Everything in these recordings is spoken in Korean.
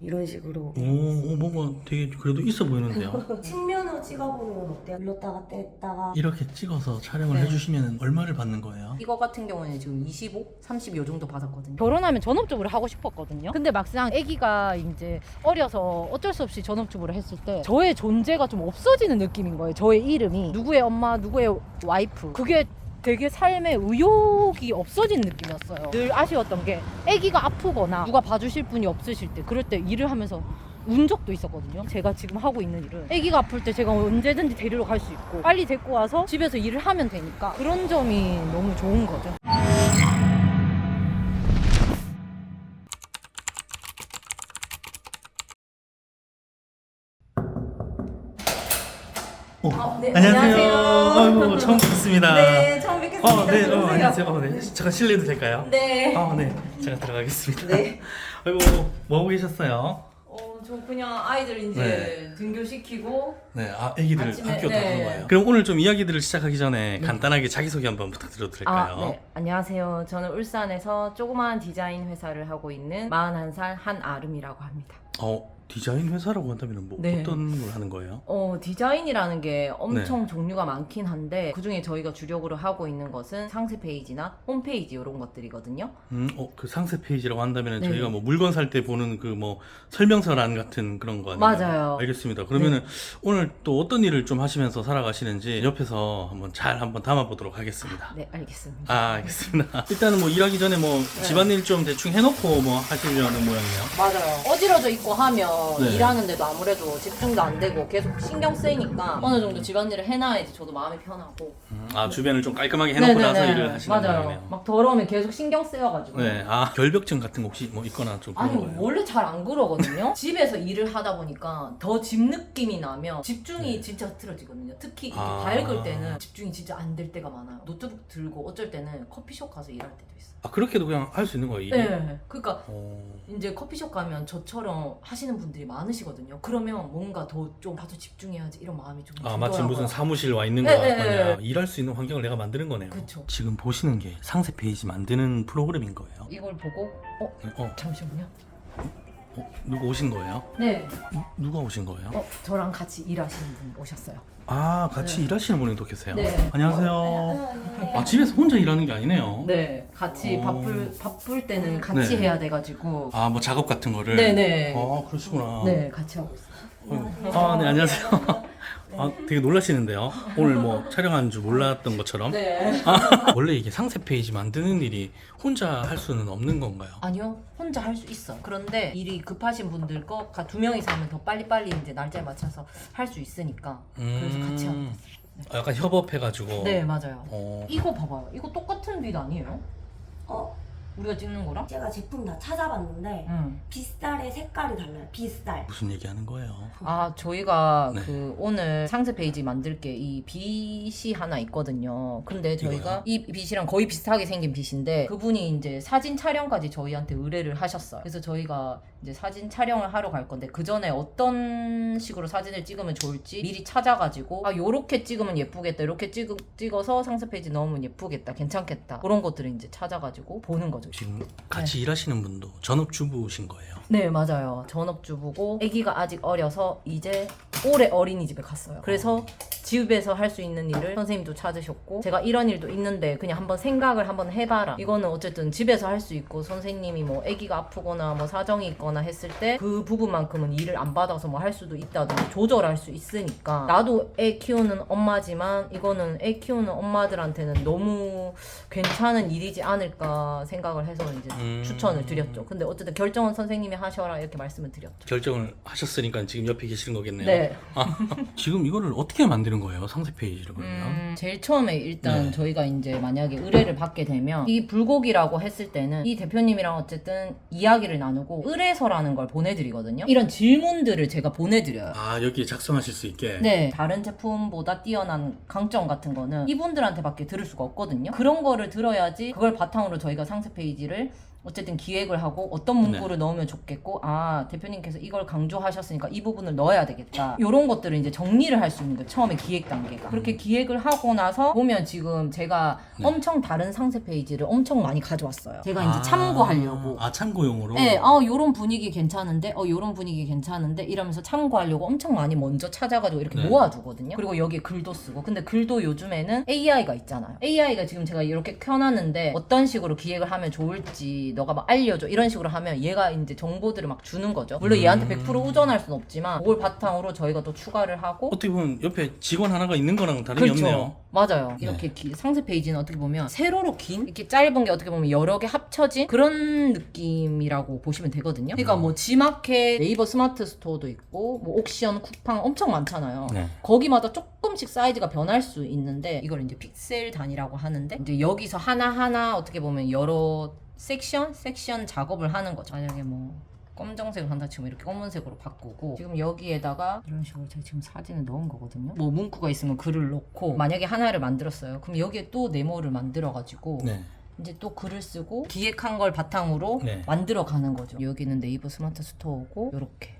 이런 식으로 오, 오 뭔가 되게 그래도 있어 보이는데요. 측면으로 찍어보는 건 어때요? 눌렀다가 뗐다가 이렇게 찍어서 촬영을 네. 해주시면 얼마를 받는 거예요? 이거 같은 경우는 지금 25, 30 요 정도 받았거든요. 결혼하면 전업주부를 하고 싶었거든요. 근데 막상 아기가 이제 어려서 어쩔 수 없이 전업주부를 했을 때 저의 존재가 좀 없어지는 느낌인 거예요. 저의 이름이 누구의 엄마, 누구의 와이프. 그게 되게 삶의 의욕이 없어진 느낌이었어요. 늘 아쉬웠던 게 아기가 아프거나 누가 봐주실 분이 없으실 때 그럴 때 일을 하면서 운 적도 있었거든요. 제가 지금 하고 있는 일은 아기가 아플 때 제가 언제든지 데리러 갈 수 있고 빨리 데리고 와서 집에서 일을 하면 되니까 그런 점이 너무 좋은 거죠. 어, 아, 네, 안녕하세요. 안녕하세요. 아이고 처음 뵙겠습니다. 네. 어, 네, 어. 안녕하세요. 어, 네. 잠깐 실례도 될까요? 네. 아, 네. 제가 들어가겠습니다. 네. 아이고, 뭐 하고 계셨어요? 어, 저 그냥 아이들 이제 네. 등교시키고 네, 아, 애기들 아침에, 학교 네. 다닌 거예요. 그럼 오늘 좀 이야기들을 시작하기 전에 간단하게 자기소개 한번 부탁드려도 될까요? 아, 네. 안녕하세요. 저는 울산에서 조그마한 디자인 회사를 하고 있는 41살 한아름이라고 합니다. 어, 디자인 회사라고 한다면 뭐 네. 어떤 걸 하는 거예요? 어, 디자인이라는 게 엄청 네. 종류가 많긴 한데 그중에 저희가 주력으로 하고 있는 것은 상세 페이지나 홈페이지 이런 것들이거든요. 음, 어, 그 상세 페이지라고 한다면 네. 저희가 뭐 물건 살 때 보는 그 뭐 설명서란 같은 그런 거 아니에요? 맞아요. 알겠습니다. 그러면은 오늘 또 어떤 일을 좀 하시면서 살아가시는지 옆에서 한번 잘 한번 담아보도록 하겠습니다. 네, 알겠습니다. 아, 알겠습니다. 일단은 뭐 일하기 전에 뭐 네. 집안일 좀 대충 해놓고 뭐 하시려는 모양이에요. 맞아요. 어지러져 있고 하면 네. 일하는데도 아무래도 집중도 안 되고 계속 신경 쓰이니까 어느 정도 집안일을 해놔야지 저도 마음이 편하고. 음, 아, 주변을 좀 깔끔하게 해놓고 나서 일을 하시는 맞아요. 모양이네요. 막 더러우면 계속 신경 쓰여가지고. 네, 아, 결벽증 같은 거 혹시 뭐 있거나 좀 그런 아니 거예요? 원래 잘 안 그러거든요. 집에서 일을 하다 보니까 더 집 느낌이 나면 집중이 네. 진짜 흐트러지거든요. 특히 이렇게 아. 밝을 때는 집중이 진짜 안 될 때가 많아요. 노트북 들고 어쩔 때는 커피숍 가서 일할 때도 있어요. 아, 그렇게도 그냥 할 수 있는 거예요, 일이? 네, 그러니까 어... 이제 커피숍 가면 저처럼 하시는 분 들이 많으시거든요. 그러면 뭔가 더 좀 나도 집중해야지 이런 마음이 좀 아 마치 들더라고요. 무슨 사무실 와 있는 거 네, 네, 같거냐 네. 일할 수 있는 환경을 내가 만드는 거네요 그쵸. 지금 보시는 게 상세 페이지 만드는 프로그램인 거예요 이걸 보고 어 어, 잠시만요. 어, 누가 오신 거예요? 네, 누- 누가 오신 거예요? 어 저랑 같이 일하시는 분 오셨어요. 아 같이 네. 일하시는 분이 또 계세요 네. 안녕하세요 아 집에서 혼자 일하는 게 아니네요 네, 같이 오. 바쁠 바쁠 때는 같이 네. 해야 돼 가지고. 아 뭐 작업 같은 거를 네네. 아 그러시구나 네, 같이 하고 있어요. 아네 안녕하세요 아 되게 놀라시는데요 오늘 뭐 촬영하는 줄 몰랐던 것처럼 네. 원래 이게 상세 페이지 만드는 일이 혼자 할 수는 없는 건가요? 아니요, 혼자 할 수 있어. 그런데 일이 급하신 분들 거가 두 명이서 하면 더 빨리빨리 이제 날짜에 맞춰서 할 수 있으니까. 그래서 같이 음. 있어요. 아, 약간 협업해가지고 네, 맞아요. 어, 이거 봐봐요. 이거 똑같은 빛 아니에요? 어 우리가 찍는 거랑? 제가 제품 다 찾아봤는데 응. 빗살의 색깔이 달라요 빗살 무슨 얘기하는 거예요? 아, 저희가 네. 그 오늘 상세 페이지 만들 게 이 빗이 하나 있거든요. 근데 저희가 이거요? 이 빗이랑 거의 비슷하게 생긴 빗인데 그분이 이제 사진 촬영까지 저희한테 의뢰를 하셨어요. 그래서 저희가 이제 사진 촬영을 하러 갈 건데 그 전에 어떤 식으로 사진을 찍으면 좋을지 미리 찾아가지고 아 요렇게 찍으면 예쁘겠다. 이렇게 찍, 찍어서 상세 페이지 넣으면 예쁘겠다. 괜찮겠다. 그런 것들을 이제 찾아가지고 보는 거죠. 지금? 같이 일하시는 분도 전업주부신 거예요. 네 맞아요. 전업주부고 아기가 아직 어려서 이제 올해 어린이집에 갔어요. 그래서 집에서 할 수 있는 일을 선생님도 찾으셨고 제가 이런 일도 있는데 그냥 한번 생각을 한번 해봐라. 이거는 어쨌든 집에서 할 수 있고 선생님이 뭐 아기가 아프거나 뭐 사정이 있거나 했을 때 그 부분만큼은 일을 안 받아서 뭐 할 수도 있다든지 조절할 수 있으니까. 나도 애 키우는 엄마지만 이거는 애 키우는 엄마들한테는 너무 괜찮은 일이지 않을까 생각을 해서 이제 음. 추천을 드렸죠. 근데 어쨌든 결정은 선생님이 하셔라 이렇게 말씀을 드렸죠. 결정을 하셨으니까 지금 옆에 계시는 거겠네요. 네. 아, 지금 이거를 어떻게 만드는 거예요? 상세 페이지를 그러면? 음, 제일 처음에 일단 네. 저희가 이제 만약에 의뢰를 받게 되면 이 불고기라고 했을 때는 이 대표님이랑 어쨌든 이야기를 나누고 의뢰서라는 걸 보내드리거든요. 이런 질문들을 제가 보내드려요. 아 여기 작성하실 수 있게. 네, 다른 제품보다 뛰어난 강점 같은 거는 이분들한테밖에 들을 수가 없거든요. 그런 거를 들어야지 그걸 바탕으로 저희가 상세 페이지 를 어쨌든 기획을 하고 어떤 문구를 넣으면 좋겠고 아 대표님께서 이걸 강조하셨으니까 이 부분을 넣어야 되겠다 이런 것들을 이제 정리를 할 수 있는 거예요 처음에 기획 단계가 그렇게 기획을 하고 나서 보면 지금 제가 네. 엄청 다른 상세 페이지를 엄청 많이 가져왔어요 제가 이제 아, 참고하려고 아 참고용으로. 네, 어, 요런 분위기 괜찮은데, 어, 요런 분위기 괜찮은데, 이러면서 참고하려고 엄청 많이 먼저 찾아가지고 이렇게 네. 모아두거든요. 그리고 여기에 글도 쓰고. 근데 글도 요즘에는 AI가 있잖아요. AI가 지금 제가 이렇게 켜놨는데, 어떤 식으로 기획을 하면 좋을지, 너가 막 알려줘. 이런 식으로 하면 얘가 이제 정보들을 막 주는 거죠. 물론 얘한테 음. 100% 의존할 수는 없지만, 그걸 바탕으로 저희가 또 추가를 하고, 어떻게 보면 옆에 직원 하나가 있는 거랑 다름이 없네요. 맞아요. 네. 이렇게 기- 상세 페이지는 어떻게 보면 세로로 긴 이렇게 짧은 게 어떻게 보면 여러 개 합쳐진 그런 느낌이라고 보시면 되거든요. 그러니까 뭐 지마켓, 네이버 스마트 스토어도 있고 뭐 옥션, 쿠팡 엄청 많잖아요. 네. 거기마다 조금씩 사이즈가 변할 수 있는데 이걸 이제 픽셀 단위라고 하는데 이제 여기서 하나하나 어떻게 보면 여러 섹션, 섹션 작업을 하는 거죠. 만약에 뭐 검정색을 한다 치면 이렇게 검은색으로 바꾸고 지금 여기에다가 이런 식으로 제가 지금 사진을 넣은 거거든요. 뭐 문구가 있으면 글을 넣고 만약에 하나를 만들었어요. 그럼 여기에 또 네모를 만들어 가지고 네. 이제 또 글을 쓰고 기획한 걸 바탕으로 네. 만들어 가는 거죠. 여기는 네이버 스마트 스토어고 이렇게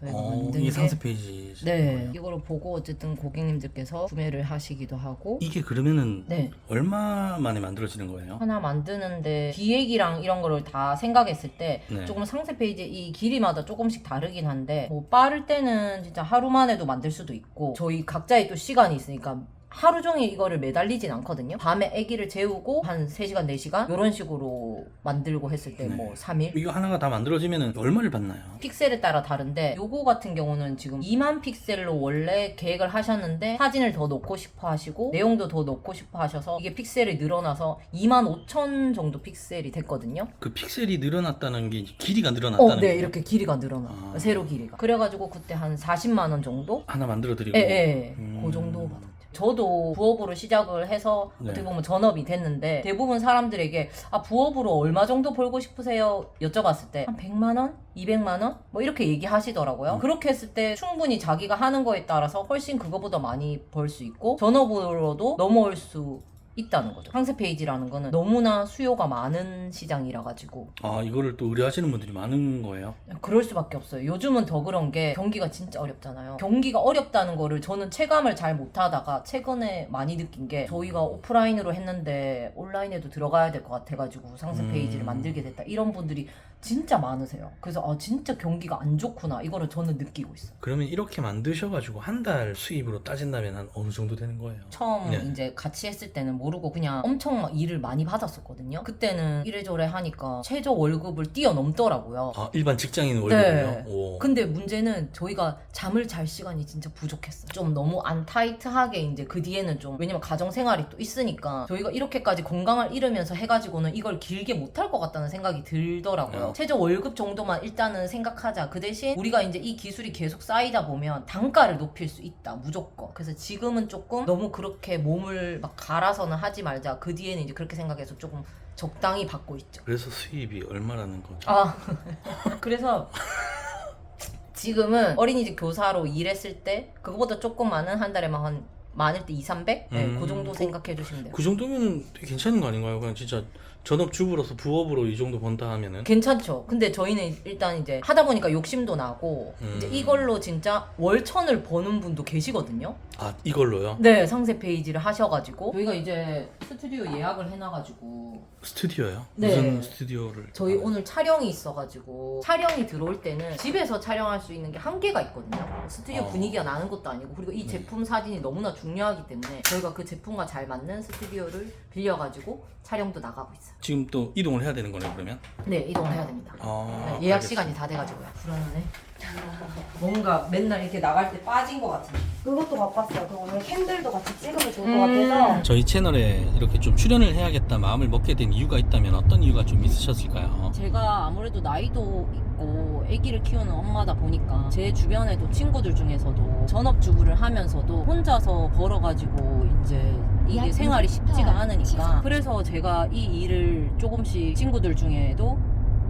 저희가 어, 만든 이게 게 상세 페이지. 네, 이거를 보고 어쨌든 고객님들께서 구매를 하시기도 하고 이게 그러면은 네. 얼마 만에 만들어지는 거예요? 하나 만드는데 기획이랑 이런 거를 다 생각했을 때 네. 조금 상세 페이지 이 길이마다 조금씩 다르긴 한데 뭐 빠를 때는 진짜 하루 만에도 만들 수도 있고 저희 각자의 또 시간이 있으니까 하루 종일 이거를 매달리진 않거든요. 밤에 아기를 재우고 한 3시간, 4시간 이런 식으로 만들고 했을 때 뭐 3일 이거 하나가 다 만들어지면 얼마를 받나요? 픽셀에 따라 다른데 요거 같은 경우는 지금 2만 픽셀로 원래 계획을 하셨는데 사진을 더 넣고 싶어 하시고 내용도 더 넣고 싶어 하셔서 이게 픽셀이 늘어나서 2만 5천 정도 픽셀이 됐거든요. 그 픽셀이 늘어났다는 게 길이가 늘어났다는 어, 네, 거예요? 이렇게 길이가 늘어나. 아. 세로 길이가. 그래가지고 그때 한 40만 원 정도? 하나 만들어드리고 예, 예. 음. 그 정도 받았죠. 저도 부업으로 시작을 해서 네. 어떻게 보면 전업이 됐는데 대부분 사람들에게 아 부업으로 얼마 정도 벌고 싶으세요 여쭤봤을 때 한 100만 원, 200만 원 뭐 이렇게 얘기하시더라고요. 음. 그렇게 했을 때 충분히 자기가 하는 거에 따라서 훨씬 그거보다 많이 벌 수 있고 전업으로도 넘어올 수 있다는 거죠. 상세 페이지라는 거는 너무나 수요가 많은 시장이라 가지고 아 이거를 또 의뢰하시는 분들이 많은 거예요? 그럴 수밖에 없어요. 요즘은 더 그런 게 경기가 진짜 어렵잖아요. 경기가 어렵다는 거를 저는 체감을 잘 못하다가 최근에 많이 느낀 게 저희가 오프라인으로 했는데 온라인에도 들어가야 될 것 같아가지고 상세 음. 페이지를 만들게 됐다. 이런 분들이 진짜 많으세요. 그래서 아 진짜 경기가 안 좋구나. 이거를 저는 느끼고 있어요. 그러면 이렇게 만드셔가지고 한 달 수입으로 따진다면 한 어느 정도 되는 거예요? 처음 네. 이제 같이 했을 때는 모르고 그냥 엄청 막 일을 많이 받았었거든요. 그때는 이래저래 하니까 최저 월급을 뛰어넘더라고요. 아 일반 직장인 월급을요? 네. 오. 근데 문제는 저희가 잠을 잘 시간이 진짜 부족했어요. 좀 너무 안 타이트하게 이제 그 뒤에는 좀 왜냐면 가정 생활이 또 있으니까 저희가 이렇게까지 건강을 잃으면서 해가지고는 이걸 길게 못할 것 같다는 생각이 들더라고요. 어. 최저 월급 정도만 일단은 생각하자. 그 대신 우리가 이제 이 기술이 계속 쌓이다 보면 단가를 높일 수 있다 무조건. 그래서 지금은 조금 너무 그렇게 몸을 막 갈아서는 하지 말자. 그 뒤에는 이제 그렇게 생각해서 조금 적당히 받고 있죠. 그래서 수입이 얼마라는 거죠? 아 그래서 지금은 어린이집 교사로 일했을 때 그거보다 조금 많은 한 달에만 한 많을 때 2, 300? 네, 음. 그 정도 생각해 주시면 돼요. 그 정도면 되게 괜찮은 거 아닌가요? 그냥 진짜 전업 주부로서 부업으로 이 정도 번다 하면은 괜찮죠. 근데 저희는 일단 이제 하다 보니까 욕심도 나고 음. 이제 이걸로 진짜 월천을 버는 분도 계시거든요. 아 이걸로요? 네, 상세 페이지를 하셔가지고 저희가 이제 스튜디오 예약을 해놔가지고 스튜디오요? 네. 무슨 스튜디오를? 저희 오늘 촬영이 있어가지고 촬영이 들어올 때는 집에서 촬영할 수 있는 게 한계가 있거든요. 스튜디오 어. 분위기가 나는 것도 아니고 그리고 이 네. 제품 사진이 너무나 중요하기 때문에 저희가 그 제품과 잘 맞는 스튜디오를 빌려가지고 촬영도 나가고 있어요. 지금 또 이동을 해야 되는 거네 그러면? 네, 이동을 해야 됩니다. 아, 네, 예약 알겠습니다. 시간이 다 돼가지고요. 불안하네. 뭔가 맨날 이렇게 나갈 때 빠진 것 같은데. 그것도 바빴어요. 그럼 오늘 캔들도 같이 찍으면 좋을 음. 것 같아서. 저희 채널에 이렇게 좀 출연을 해야겠다 마음을 먹게 된 이유가 있다면 어떤 이유가 좀 있으셨을까요? 제가 아무래도 나이도 있고 아기를 키우는 엄마다 보니까 제 주변에도 친구들 중에서도 전업주부를 하면서도 혼자서 벌어가지고 이제 이게 생활이 쉽지가 않으니까 그래서 제가 이 일을 조금씩 친구들 중에도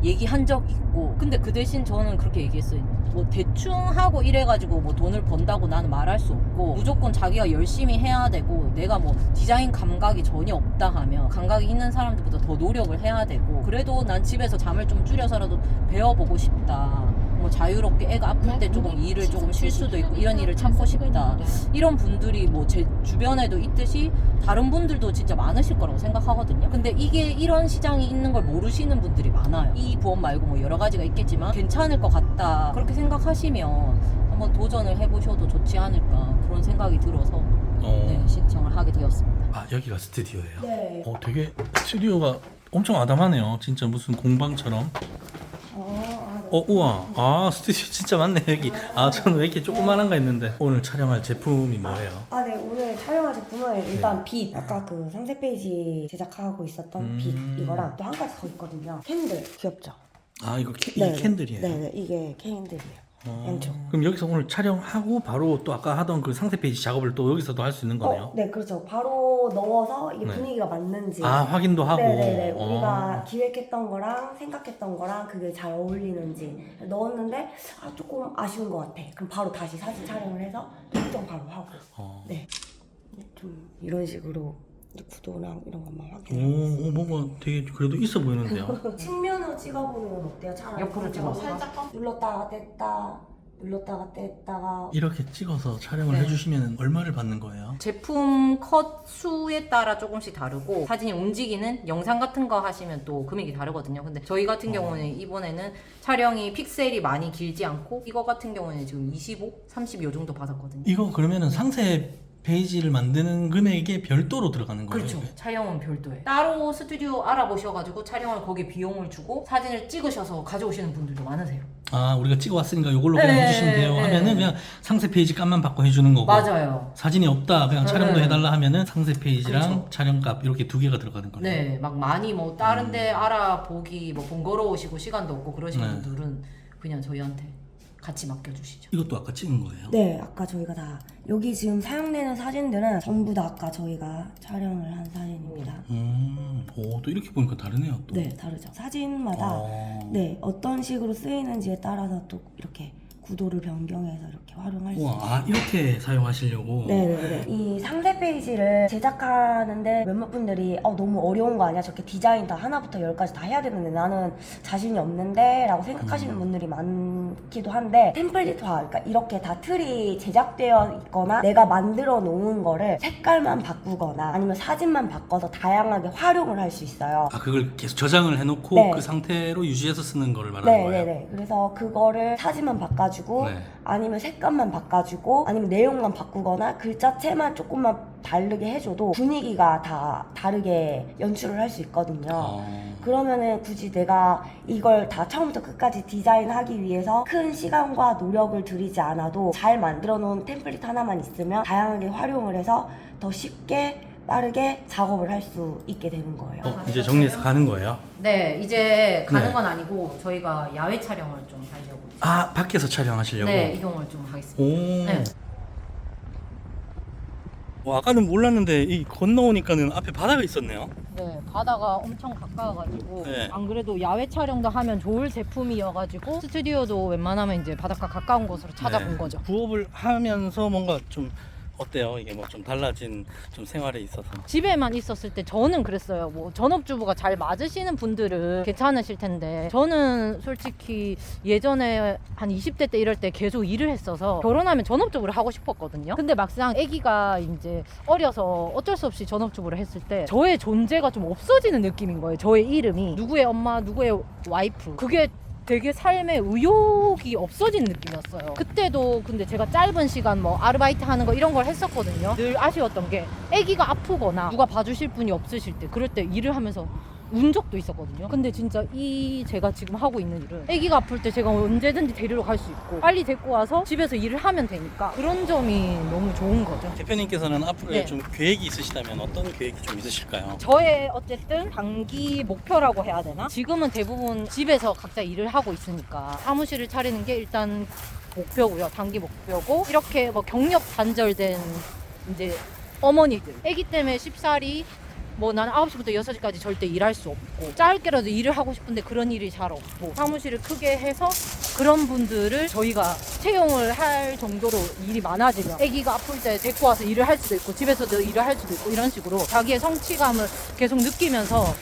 얘기한 적 있고. 근데 그 대신 저는 그렇게 얘기했어요. 뭐 대충 하고 이래가지고 뭐 돈을 번다고 나는 말할 수 없고 무조건 자기가 열심히 해야 되고 내가 뭐 디자인 감각이 전혀 없다 하면 감각이 있는 사람들보다 더 노력을 해야 되고 그래도 난 집에서 잠을 좀 줄여서라도 배워보고 싶다 뭐 자유롭게 애가 아플 때 조금 일을 조금 쉴 수도 있고 이런 일을 찾고 싶다 이런 분들이 뭐 제 주변에도 있듯이 다른 분들도 진짜 많으실 거라고 생각하거든요. 근데 이게 이런 시장이 있는 걸 모르시는 분들이 많아요. 이 보험 말고 뭐 여러 가지가 있겠지만 괜찮을 것 같다. 그렇게 생각하시면 한번 도전을 해보셔도 좋지 않을까 그런 생각이 들어서 어. 네, 신청을 하게 되었습니다. 아 여기가 스튜디오예요. 네. 어 되게 스튜디오가 엄청 아담하네요. 진짜 무슨 공방처럼. 어, 아, 어 우와 아 스튜디오 진짜 많네 여기. 아 저는 왜 이렇게 조그만한가 했는데 오늘 촬영할 제품이 뭐예요? 아, 네. 오늘 촬영할 제품은 일단 빛. 아까 그 상세 페이지 제작하고 있었던 음. 빛 이거랑 또 한 가지 더 있거든요. 캔들. 귀엽죠? 아 이거 캐, 네, 이게 캔들이에요. 네, 네. 이게 캔들이에요. 어, 왼쪽. 그럼 여기서 오늘 촬영하고 바로 또 아까 하던 그 상세 페이지 작업을 또 여기서도 할 수 있는 거네요. 어, 네, 그렇죠. 바로 넣어서 이게 네. 분위기가 맞는지. 아 확인도 하고. 네네네. 어. 우리가 기획했던 거랑 생각했던 거랑 그게 잘 어울리는지 넣었는데 아, 조금 아쉬운 것 같아. 그럼 바로 다시 사진 촬영을 해서 설정 바로 하고. 어. 네. 좀 이런 식으로 이제 구도랑 이런 것만 오, 확인하고 오 뭔가 되게 그래도 있어 보이는데요. 측면으로 찍어보는 건 어때요? 차라리 옆으로 찍어서? 살짝 눌렀다가 뗐다 눌렀다가 뗐다가 이렇게 찍어서 촬영을 네. 해주시면 얼마를 받는 거예요? 제품 컷 수에 따라 조금씩 다르고 사진이 움직이는 영상 같은 거 하시면 또 금액이 다르거든요. 근데 저희 같은 경우는 이번에는 촬영이 픽셀이 많이 길지 않고 이거 같은 경우는 지금 25, 30 요 정도 받았거든요. 이거 그러면은 상세 페이지를 만드는 금액에 별도로 들어가는 거예요? 그렇죠. 이게? 촬영은 별도에 따로 스튜디오 알아보셔가지고 촬영을 거기에 비용을 주고 사진을 찍으셔서 가져오시는 분들도 많으세요. 아 우리가 찍어왔으니까 이걸로 그냥 네, 해주시면 돼요 네. 하면은 그냥 상세 페이지 값만 받고 해주는 거고 맞아요. 사진이 없다 그냥 촬영도 네. 해달라 하면은 상세 페이지랑 그렇죠. 촬영값 이렇게 두 개가 들어가는 거네요 네, 막 많이 뭐 다른데 알아보기 뭐 번거로우시고 시간도 없고 그러시는 네. 분들은 그냥 저희한테 같이 맡겨주시죠. 이것도 아까 찍은 거예요? 네 아까 저희가 다 여기 지금 사용되는 사진들은 전부 다 아까 저희가 촬영을 한 사진입니다 음, 오, 또 이렇게 보니까 다르네요 또 네 다르죠 사진마다 어. 네 어떤 식으로 쓰이는지에 따라서 또 이렇게 구도를 변경해서 이렇게 활용할 수 있어요 아 이렇게 사용하시려고 네네네. 이 상세 페이지를 제작하는데 몇몇 분들이 어, 너무 어려운 거 아니야? 저렇게 디자인 다 하나부터 열까지 다 해야 되는데 나는 자신이 없는데 라고 생각하시는 음. 분들이 많기도 한데 템플릿화, 그러니까 이렇게 다 틀이 제작되어 있거나 내가 만들어 놓은 거를 색깔만 바꾸거나 아니면 사진만 바꿔서 다양하게 활용을 할 수 있어요. 아 그걸 계속 저장을 해놓고 네. 그 상태로 유지해서 쓰는 거를 말하는 거예요? 네네네. 그래서 그거를 사진만 바꿔주 고 네. 아니면 색감만 바꿔주고 아니면 내용만 바꾸거나 글자체만 조금만 다르게 해줘도 분위기가 다 다르게 연출을 할 수 있거든요. 어. 그러면은 굳이 내가 이걸 다 처음부터 끝까지 디자인하기 위해서 큰 시간과 노력을 들이지 않아도 잘 만들어 놓은 템플릿 하나만 있으면 다양하게 활용을 해서 더 쉽게 빠르게 작업을 할 수 있게 되는 거예요. 어, 이제 정리해서 가는 거예요? 네, 이제 가는 네. 건 아니고 저희가 야외 촬영을 좀 하려고. 아 밖에서 촬영하시려고? 네, 이동을 좀 하겠습니다. 오. 네. 와, 아까는 몰랐는데 이 건너오니까는 앞에 바다가 있었네요. 네, 바다가 엄청 가까워가지고 네. 안 그래도 야외 촬영도 하면 좋을 제품이어가지고 스튜디오도 웬만하면 이제 바닷가 가까운 곳으로 찾아본 네. 거죠. 부업을 하면서 뭔가 좀 어때요? 이게 뭐 좀 달라진 좀 생활에 있어서. 집에만 있었을 때 저는 그랬어요. 뭐 전업주부가 잘 맞으시는 분들은 괜찮으실 텐데 저는 솔직히 예전에 한 20대 때 이럴 때 계속 일을 했어서 결혼하면 전업주부를 하고 싶었거든요. 근데 막상 아기가 이제 어려서 어쩔 수 없이 전업주부를 했을 때 저의 존재가 좀 없어지는 느낌인 거예요. 저의 이름이 누구의 엄마, 누구의 와이프. 그게 되게 삶에 의욕이 없어진 느낌이었어요. 그때도 근데 제가 짧은 시간 뭐 아르바이트 하는 거 이런 걸 했었거든요. 늘 아쉬웠던 게 아기가 아프거나 누가 봐주실 분이 없으실 때 그럴 때 일을 하면서 운 적도 있었거든요. 근데 진짜 이 제가 지금 하고 있는 일은 아기가 아플 때 제가 언제든지 데리러 갈 수 있고 빨리 데리고 와서 집에서 일을 하면 되니까 그런 점이 너무 좋은 거죠. 대표님께서는 앞으로 네. 좀 계획이 있으시다면 어떤 계획이 좀 있으실까요? 저의 어쨌든 단기 목표라고 해야 되나? 지금은 대부분 집에서 각자 일을 하고 있으니까 사무실을 차리는 게 일단 목표고요. 단기 목표고 이렇게 뭐 경력 단절된 이제 어머니들, 아기 때문에 쉽사리 뭐 나는 9시부터 6시까지 절대 일할 수 없고 짧게라도 일을 하고 싶은데 그런 일이 잘 없고 사무실을 크게 해서 그런 분들을 저희가 채용을 할 정도로 일이 많아지면 아기가 아플 때 데리고 와서 일을 할 수도 있고 집에서도 일을 할 수도 있고 이런 식으로 자기의 성취감을 계속 느끼면서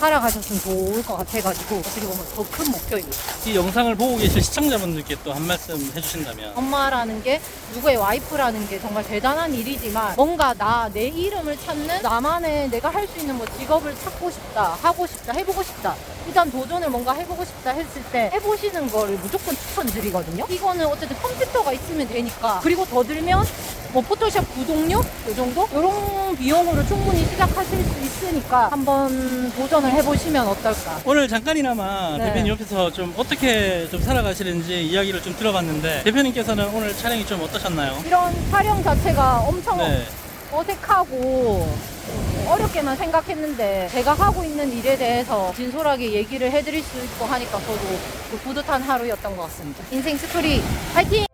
살아가셨으면 좋을 것 같아가지고 어떻게 보면 더 큰 목표입니다. 이 영상을 보고 계실 시청자분들께 또 한 말씀 해주신다면. 엄마라는 게 누구의 와이프라는 게 정말 대단한 일이지만 뭔가 나 내 이름을 찾는 나만의 내가 할 수 있는 뭐 직업을 찾고 싶다 하고 싶다 해보고 싶다. 일단 도전을 뭔가 해보고 싶다 했을 때 해보시는 거를 무조건 추천드리거든요. 이거는 어쨌든 컴퓨터가 있으면 되니까 그리고 더 들면 뭐 포토샵 구독료 이 정도 이런 비용으로 충분히 시작하실 수 있으니까 한번 도전을 해보시면 어떨까 오늘 잠깐이나마 네. 대표님 옆에서 좀 어떻게 좀 살아가시는지 이야기를 좀 들어봤는데 대표님께서는 오늘 촬영이 좀 어떠셨나요? 이런 촬영 자체가 엄청 네. 어색하고 어렵게만 생각했는데 제가 하고 있는 일에 대해서 진솔하게 얘기를 해드릴 수 있고 하니까 저도 그 뿌듯한 하루였던 것 같습니다. 인생 스토리 파이팅!